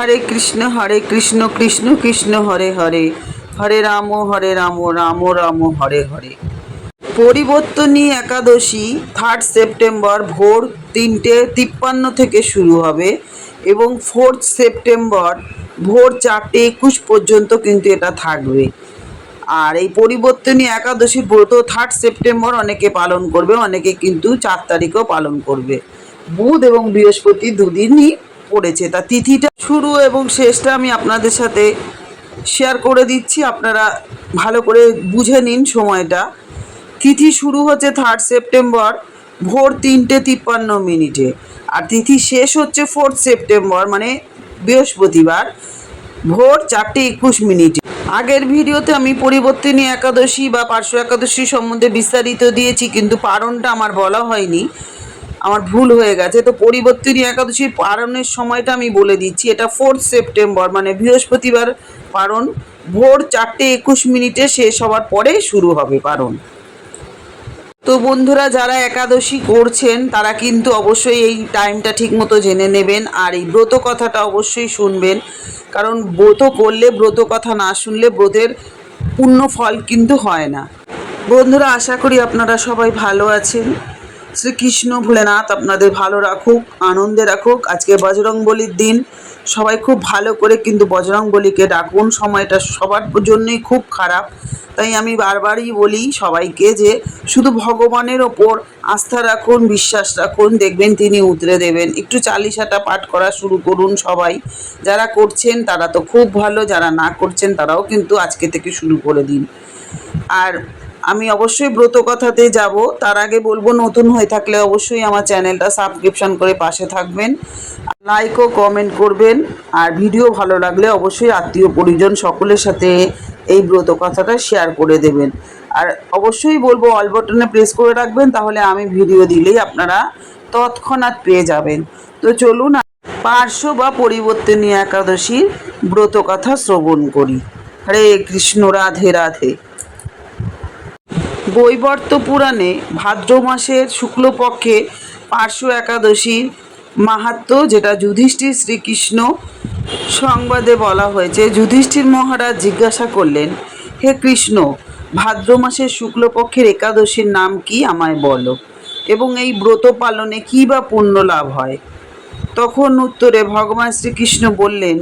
হরে Krishna Hare Krishna Krishna Krishna, Hare Hare. Hare Ram Hare Ram Ram Ram, Hare Hare. Parivartini Ekadashi third September ভোর তিনটে তিপ্পান্ন থেকে শুরু হবে এবং ফোর্থ সেপ্টেম্বর ভোর চারটে একুশ পর্যন্ত কিন্তু এটা থাকবে। আর এই পরিবর্তনী একাদশী ব্রত থার্ড সেপ্টেম্বর অনেকে পালন করবে, অনেকে কিন্তু চার তারিখও পালন করবে। বুধ এবং বৃহস্পতি দুদিনই পড়েছে। তা তিথিটা শুরু এবং শেষটা আমি আপনাদের সাথে শেয়ার করে দিচ্ছি। আপনারা ভালো করে বুঝে নিন সময়টা। তিথি শুরু হচ্ছে থার্ড সেপ্টেম্বর ভোর তিনটে তিপ্পান্ন মিনিটে। আর তিথি শেষ হচ্ছে ফোর্থ সেপ্টেম্বর মানে বৃহস্পতিবার, ভোর চারটে একুশ মিনিটে। আগের ভিডিওতে আমি পরিবর্তনী একাদশী বা পার্শ্ব একাদশী সম্বন্ধে বিস্তারিত দিয়েছি, কিন্তু পারণটা আমার বলা হয়নি। আমার ভুল হয়ে গেছে। তো পরিবর্তনী একাদশীর পারণের সময়টা আমি বলে দিচ্ছি। এটা ফোর্থ সেপ্টেম্বর মানে বৃহস্পতিবার পারণ ভোর চারটে একুশ মিনিটে শেষ হওয়ার পরে শুরু হবে পারণ তো বন্ধুরা, যারা একাদশী করছেন, তারা কিন্তু অবশ্যই এই টাইমটা ঠিকমতো জেনে নেবেন। আর এই ব্রত কথাটা অবশ্যই শুনবেন। কারণ ব্রত করলে, ব্রত কথা না শুনলে ব্রতের পূর্ণ ফল কিন্তু হয় না। বন্ধুরা, আশা করি আপনারা সবাই ভালো আছেন। শ্রীকৃষ্ণ ভোলেনাথ আপনাদের ভালো রাখুক, আনন্দে রাখুক। আজকে বজরং বলির দিন। সবাই খুব ভালো করে কিন্তু বজরং বলিকে ডাকুন। সময়টা সবার জন্যই খুব খারাপ। তাই আমি বারবারই বলি সবাইকে যে শুধু ভগবানের ওপর আস্থা রাখুন, বিশ্বাস রাখুন। দেখবেন তিনি উতরে দেবেন। একটু চালিশাটা পাঠ করা শুরু করুন সবাই। যারা করছেন তারা তো খুব ভালো, যারা না করছেন তারাও কিন্তু আজকে থেকে শুরু করে দিন। আর আমি অবশ্যই ব্রত কথাতে যাব। তার আগে বলব, নতুন হয়ে থাকলে অবশ্যই আমার চ্যানেলটা সাবস্ক্রিপশন করে পাশে থাকবেন। লাইক ও কমেন্ট করবেন। আর ভিডিও ভালো লাগলে অবশ্যই আত্মীয় পরিজন সকলের সাথে এই ব্রত কথাটা শেয়ার করে দেবেন। আর অবশ্যই বলব অল বটনে প্রেস করে রাখবেন, তাহলে আমি ভিডিও দিলেই আপনারা তৎক্ষণাৎ পেয়ে যাবেন। তো চলুন, পার্শ্ব বা পরিবর্তনীয় একাদশীর ব্রত কথা শ্রবণ করি। হরে কৃষ্ণ, রাধে রাধে। বৈবর্ত পুরাণে ভাদ্র মাসের শুক্লপক্ষে পার্শ্ব একাদশীর মাহাত্ম্য, যেটা যুধিষ্ঠির শ্রীকৃষ্ণ সংবাদে বলা হয়েছে, যুধিষ্ঠির মহারাজ জিজ্ঞাসা করলেন, হে কৃষ্ণ, ভাদ্র মাসের শুক্লপক্ষের একাদশীর নাম কি আমায় বলো? এবং এই ব্রত পালনে কী বা পুণ্য লাভ হয়? তখন উত্তরে ভগবান শ্রীকৃষ্ণ বললেন,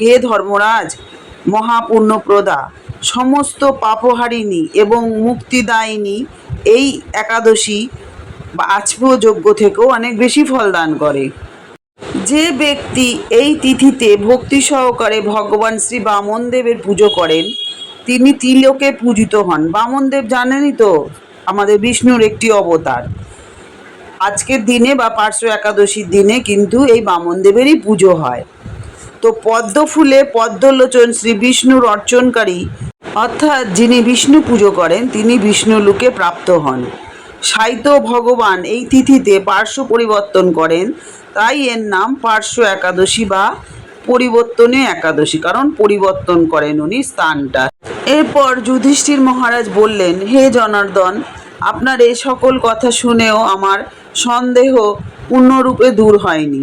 হে ধর্মরাজ মহাপুণ্যপ্রদা সমস্ত পাপহারিণী এবং মুক্তিদায়িনী এই একাদশী বা আচমযজ্ঞ থেকেও অনেক বেশি ফল দান করে। যে ব্যক্তি এই তিথিতে ভক্তি সহকারে ভগবান শ্রী বামনদেবের পুজো করেন, তিনি তিলোকে পূজিত হন। বামনদেব জানেনই তো, আমাদের বিষ্ণুর একটি অবতার। আজকের দিনে বা পার্শ্ব একাদশীর দিনে কিন্তু এই বামনদেবেরই পুজো হয়। তো পদ্ম ফুলে পদ্মলোচন শ্রী বিষ্ণুর অর্চনকারী অর্থাৎ যিনি বিষ্ণু পুজো করেন, তিনি বিষ্ণু লোকে প্রাপ্ত হন। সাহিত্য ভগবান এই তিথিতে পার্শ্ব পরিবর্তন করেন। তাই এর নাম পার্শ্ব একাদশী বা পরিবর্তনে একাদশী, কারণ পরিবর্তন করেন উনি স্থানটা। এরপর যুধিষ্ঠির মহারাজ বললেন, হে জনার্দন, আপনার এই সকল কথা শুনেও আমার সন্দেহ পূর্ণরূপে দূর হয়নি।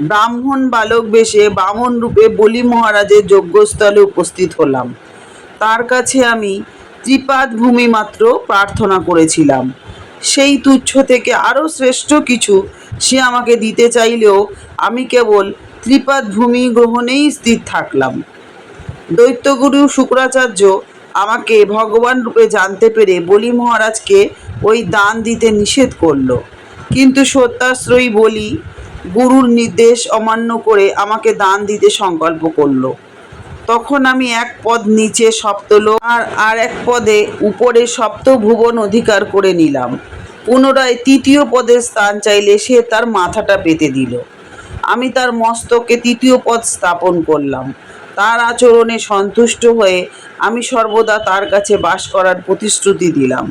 ব্রাহ্মণ বালক বেশে বামন রূপে বলি মহারাজের যজ্ঞস্থলে উপস্থিত হলাম। তার কাছে আমি ত্রিপাদ ভূমি মাত্র প্রার্থনা করেছিলাম। সেই তুচ্ছ থেকে আরও শ্রেষ্ঠ কিছু সে আমাকে দিতে চাইলেও আমি কেবল ত্রিপাদ ভূমি গ্রহণেই স্থির থাকলাম। দৈত্যগুরু শুক্রাচার্য আমাকে ভগবান রূপে জানতে পেরে বলি মহারাজকে ওই দান দিতে নিষেধ করল। কিন্তু সত্যাশ্রয়ী বলি গুরুর নির্দেশ অমান্য করে আমাকে দান দিতে সংকল্প করল। তখন আমি এক পদ নিচে সপ্তলোক আর আর এক পদে উপরে সপ্ত ভুবন অধিকার করে নিলাম। পুনরায় তৃতীয় পদের স্থান চাইলে সে তার মাথাটা পেতে দিল। আমি তার মস্তকে তৃতীয় পদ স্থাপন করলাম। তার আচরণে সন্তুষ্ট হয়ে আমি সর্বদা তার কাছে বাস করার প্রতিশ্রুতি দিলাম।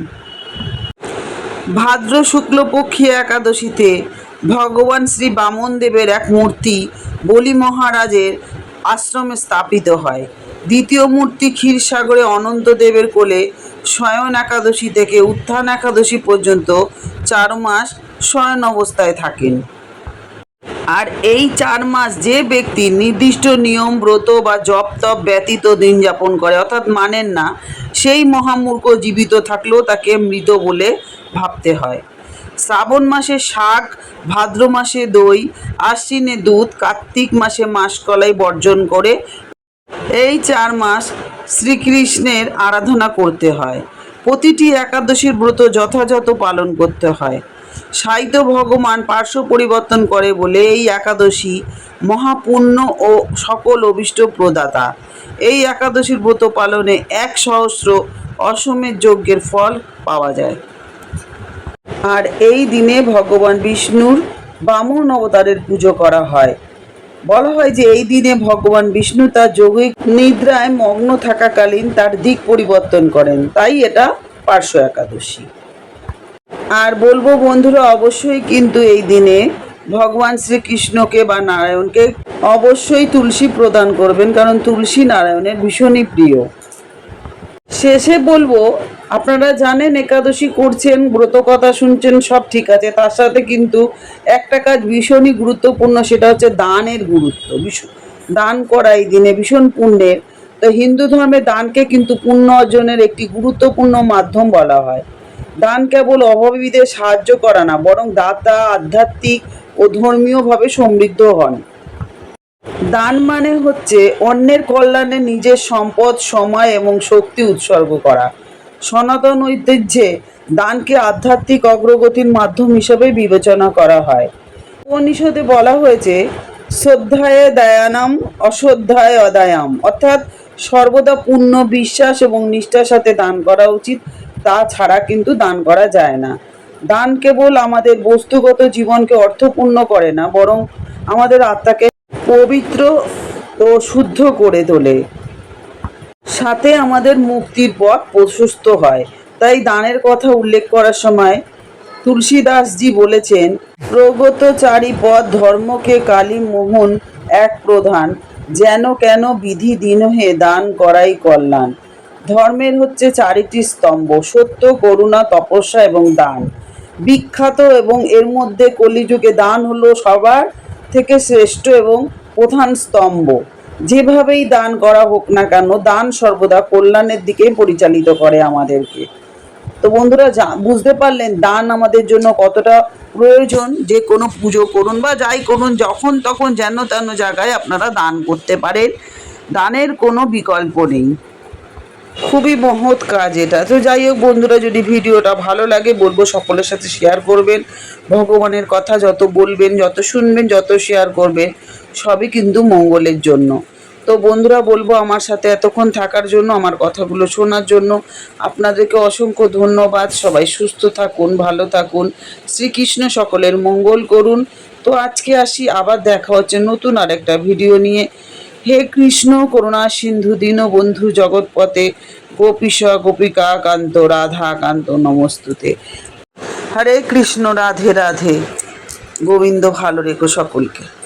ভাদ্র শুক্লপক্ষী একাদশীতে ভগবান শ্রী বামন দেবের এক মূর্তি বলি মহারাজের আশ্রমে স্থাপিত হয়। দ্বিতীয় মূর্তি ক্ষীরসাগরে অনন্তদেবের কোলে শয়ন একাদশী থেকে উত্থান একাদশী পর্যন্ত চার মাস শয়ন অবস্থায় থাকেন। আর এই চার মাস যে ব্যক্তি নির্দিষ্ট নিয়ম, ব্রত বা জপ তপ ব্যতীত দিন যাপন করে, অর্থাৎ মানেন না, সেই মহামূর্খ জীবিত থাকলেও তাকে মৃত বলে ভাবতে হয়। শ্রাবণ মাসে শাক, ভাদ্র মাসে দই, আশ্বিনে দুধ, কার্তিক মাসে মাসকলাই বর্জন করে এই চার মাস শ্রীকৃষ্ণের আরাধনা করতে হয়। প্রতিটি একাদশীর ব্রত যথাযথ পালন করতে হয়। সাহিত্য ভগবান পার্শ্ব পরিবর্তন করে বলে এই একাদশী মহাপুণ্য ও সকল অভিষ্ট প্রদাতা। এই একাদশীর ব্রত পালনে এক সহস্র অসমের যজ্ঞের ফল পাওয়া যায়। আর এই দিনে ভগবান বিষ্ণুর বামন অবতারের পুজো করা হয়। বলা হয় যে এই দিনে ভগবান বিষ্ণু তার যৌগিক নিদ্রায় মগ্ন থাকাকালীন তার দিক পরিবর্তন করেন। তাই এটা পার্শ্ব একাদশী। আর বলব বন্ধুরা, অবশ্যই কিন্তু এই দিনে ভগবান শ্রীকৃষ্ণকে বা নারায়ণকে অবশ্যই তুলসী প্রদান করবেন, কারণ তুলসী নারায়ণের ভীষণই প্রিয়। শেষে বলব আপনারা জানেন একাদশী করছেন, ব্রত কথা শুনছেন, সব ঠিক আছে। তার সাথে কিন্তু একটা কাজ ভীষণই গুরুত্বপূর্ণ, সেটা হচ্ছে দানের গুরুত্ব। ভীষণ দান করা এই দিনে ভীষণ পুণ্যের। তো হিন্দু ধর্মে দানকে কিন্তু পুণ্য অর্জনের একটি গুরুত্বপূর্ণ মাধ্যম বলা হয়। দান কেবল অভাবীদের সাহায্য করা না, বরং দাতা, আধ্যাত্মিক ও ধর্মীয়ভাবে সমৃদ্ধ হন। দান মানে হচ্ছে অন্যের কল্যাণে নিজের সম্পদ, সময় এবং শক্তি উৎসর্গ করা। সনাতন ঐতিহ্যে দানকে আধ্যাত্মিক অগ্রগতির মাধ্যম হিসেবে বিবেচনা করা হয়। উপনিষদে বলা হয়েছে, শ্রদ্ধায় দয়ানাম, অশ্রদ্ধায় অদায়াম। অর্থাৎ সর্বদা পূর্ণ বিশ্বাস এবং নিষ্ঠার সাথে দান করা উচিত তাছাড়া কিন্তু দান করা যায় না। দান কেবল আমাদের বস্তুগত জীবনকে অর্থপূর্ণ করে না, বরং আমাদের আত্মাকে পবিত্র ও শুদ্ধ করে তোলে। সাথে আমাদের মুক্তির পথ প্রশস্ত হয়। তাই দানের কথা উল্লেখ করার সময় তুলসীদাসজি বলেছেন, প্রগত চারি পথ ধর্মকে কালী মোহন এক প্রধান। যেন কেন বিধি দিনহে দান করাই কল্যাণ। ধর্মের হচ্ছে চারিটি স্তম্ভ, সত্য, করুণা, তপস্যা এবং দান। বিখ্যাত এবং এর মধ্যে কলিযুগে দান হলো সবার থেকে শ্রেষ্ঠ এবং প্রধান স্তম্ভ। যেভাবেই দান করা হোক না কেন, দান সর্বদা কল্যাণের দিকে পরিচালিত করে আমাদেরকে। তো বন্ধুরা, যা- বুঝতে পারলেন দান আমাদের জন্য কতটা প্রয়োজন, যে কোনো পুজো করুন বা যাই করুন, যখন তখন যেন তেন জায়গায় আপনারা দান করতে পারেন। দানের কোনো বিকল্প নেই। খুবই মহৎ কাজ এটা। তো যাই হোক বন্ধুরা, যদি ভিডিওটা ভালো লাগে, বলব সকলের সাথে শেয়ার করবেন। ভগবানের কথা যত বলবেন, যত শুনবেন, যত শেয়ার করবেন, সবই কিন্তু মঙ্গলের জন্য। তো বন্ধুরা, বলব আমার সাথে এতক্ষণ থাকার জন্য, আমার কথাগুলো শোনার জন্য। আপনাদেরকে অসংখ্য ধন্যবাদ। সবাই সুস্থ থাকুন, ভালো থাকুন। শ্রীকৃষ্ণ সকলের মঙ্গল করুন। তো আজকে আসি, আবার দেখা হচ্ছে নতুন আরেকটা ভিডিও নিয়ে। হে কৃষ্ণ, করুণা সিন্ধু দীনবন্ধু জগৎপথে, গোপীশ গোপিকা কান্ত রাধা কান্ত নমস্তুতে। হরে কৃষ্ণ, রাধে রাধে। গোবিন্দ ভালো রেখো সকলকে।